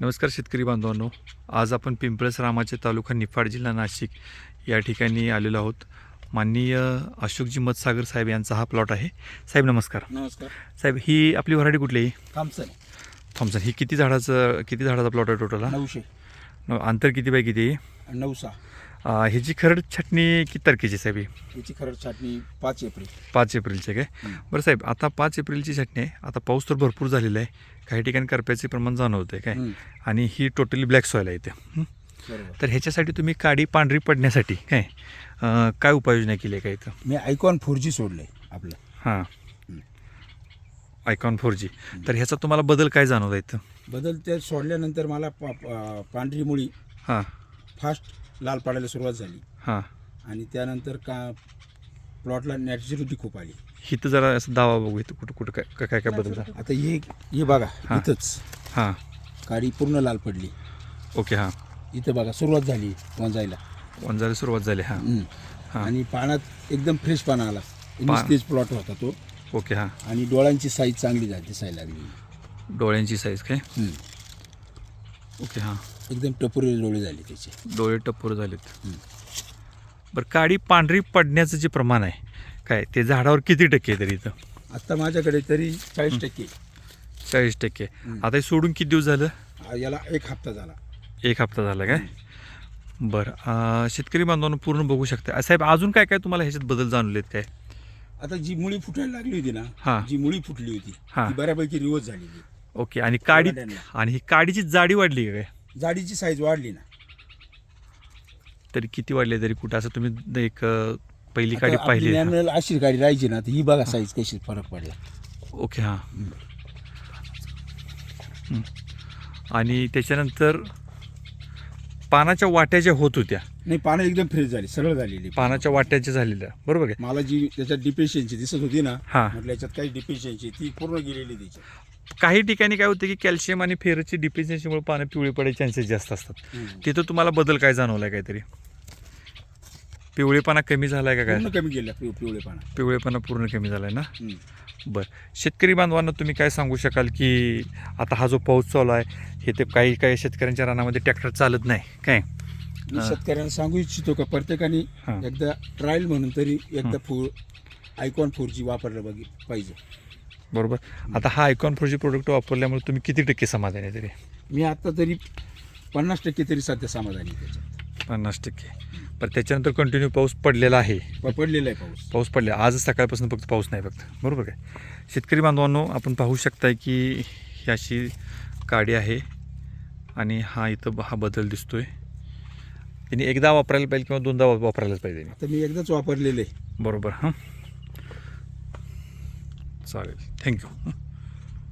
नमस्कार शेतकरी बांधवांनो. आज आपण पिंपळस रामाचे तालुका निफाड जिल्हा नाशिक या ठिकाणी आलेलो आहोत. माननीय अशोकजी मतसागर साहेब यांचा हा प्लॉट आहे. साहेब नमस्कार. नमस्कार. साहेब ही आपली व्हरायटी कुठली? आहे कामसन थॉम्सन ही किती झाडाचं किती झाडाचा प्लॉट आहे टोटल हा? नऊशे. न- अंतर किती बाय किती? आहे नऊसा. अं, ह्याची खरड छटणी किती तारखेची साहेब ही याची खरड छाटणी पाच एप्रिल पाच एप्रिलची आहे काय. बरं साहेब आता पाच एप्रिलची छटणी आहे आता पाऊस तर भरपूर झालेला आहे काही ठिकाणी करप्याचे प्रमाण जाणवतं आहे काय आणि ही टोटली ब्लॅक सॉईल आहे इथे? बरोबर. तर ह्याच्यासाठी तुम्ही काडी पांढरी पडण्यासाठी काय अं, काय उपाययोजना केली आहे का इथं? मी आयकॉन फोर जी सोडलंय आपलं. हां. हं. आयकॉन फोर जी तर ह्याचा तुम्हाला बदल काय जाणवता इथं? बदल ते सोडल्यानंतर मला पा- पा- पांढरी मुळी हां. फास्ट लाल पडायला सुरुवात झाली. हां. आणि त्यानंतर का प्लॉटला नॅचुरिटी खूप आली. इथं जरा असं दावा बघू इथं कुठं कुठं काय काय काय बदल झाला. आता हे हे बघा हा. इथंच. हां. काडी पूर्ण लाल पडली. ओके हां. इथं बघा सुरुवात झाली वंजायला. वंजाला सुरुवात झाली हां. हं. हा. आणि पानात एकदम फ्रेश पाना आला. तेच प्लॉट होता तो. ओके हां. आणि डोळ्यांची साईज चांगली झाली दिसायला लागली. डोळ्यांची साईज काय. ओके हां. एकदम टपोरे डोळे झाले त्याचे. डोळे टप्पूर झालेत. बरं काडी पांढरी पडण्याचं जे प्रमाण आहे काय ते झाडावर किती टक्के आहे तरी इथं? आता माझ्याकडे तरी चाळीस टक्के चाळीस टक्के. आता हे सोडून किती दिवस झालं? याला एक हप्ता झाला. एक हप्ता झाला काय? बरं अं, शेतकरी बांधवांनो पूर्ण बघू शकता. साहेब अजून काय काय तुम्हाला ह्याच्यात बदल जाणवलेत काय? आता जी मुळी फुटायला लागली होती हा. ना जी मुळी फुटली होती हा. ती बऱ्यापैकी रिवर्स झालेली. ओके आणि काडी. आणि ही काडीची जाडी वाढली का काय? जाडीची साईज वाढली ना. तरी किती वाढली तरी कुठं? असं तुम्ही एक अं, पहिली आता काडी आपली पाहिली अशी गाडी राहायची ना तर ही बघा साईज कशी फरक पडला. ओके हां. हं. आणि त्याच्यानंतर पानाच्या वाट्या ज्या होत होत्या नाही पानं एकदम फ्रेश झाली सरळ झालेली. पानाच्या वाट्या ज्या झालेल्या. बरोबर काय मला जी त्याच्यात डिफिशियन्सी दिसत होती ना हा. म्हटलं याच्यात काही डिफिशियन्सी ती पूर्ण गेलेली त्याची काही ठिकाणी काय होतं की कॅल्शियम आणि फेरची डिफिशियन्सीमुळे पानं पिवळी पडायचे चान्सेस जास्त असतात. तिथं तुम्हाला बदल काय जाणवलाय काहीतरी? पिवळेपणा कमी झालाय का काय? कमी गेला पिव पिवळे पानं पिवळेपणा पूर्ण कमी झालाय ना. बरं. शेतकरी बांधवांना तुम्ही काय सांगू शकाल की आता हा जो पाऊस चालू आहे हे ते काही काही शेतकऱ्यांच्या रानामध्ये ट्रॅक्टर चालत नाही काय? मी. शेतकऱ्यांना सांगू इच्छितो का प्रत्येकाने. एकदा ट्रायल म्हणून तरी एकदा फोर आयकॉन फोर जी वापरलं बघ पाहिजे. बरोबर? आता हा आयकॉन फोरची प्रोडक्ट वापरल्यामुळे तुम्ही किती टक्के समाधान आहे तरी? मी आता तरी पन्नास टक्के तरी सध्या समाधानी आहे त्याच्यात. पन्नास टक्के. पण त्याच्यानंतर कंटिन्यू पाऊस पडलेला आहे. प- पडलेला आहे पाऊस. पाऊस पडला. आज सकाळपासून फक्त पाऊस नाही फक्त. बरोबर काय शेतकरी बांधवांनो आपण पाहू शकताय की ही अशी काडी आहे आणि हा इथं हा बदल दिसतोय. त्यांनी एकदा वापरायला पाहिजे किंवा दोनदा वा- वापरायलाच पाहिजे. आता मी एकदाच वापरलेलं आहे. बरोबर हां? चालेल थँक्यू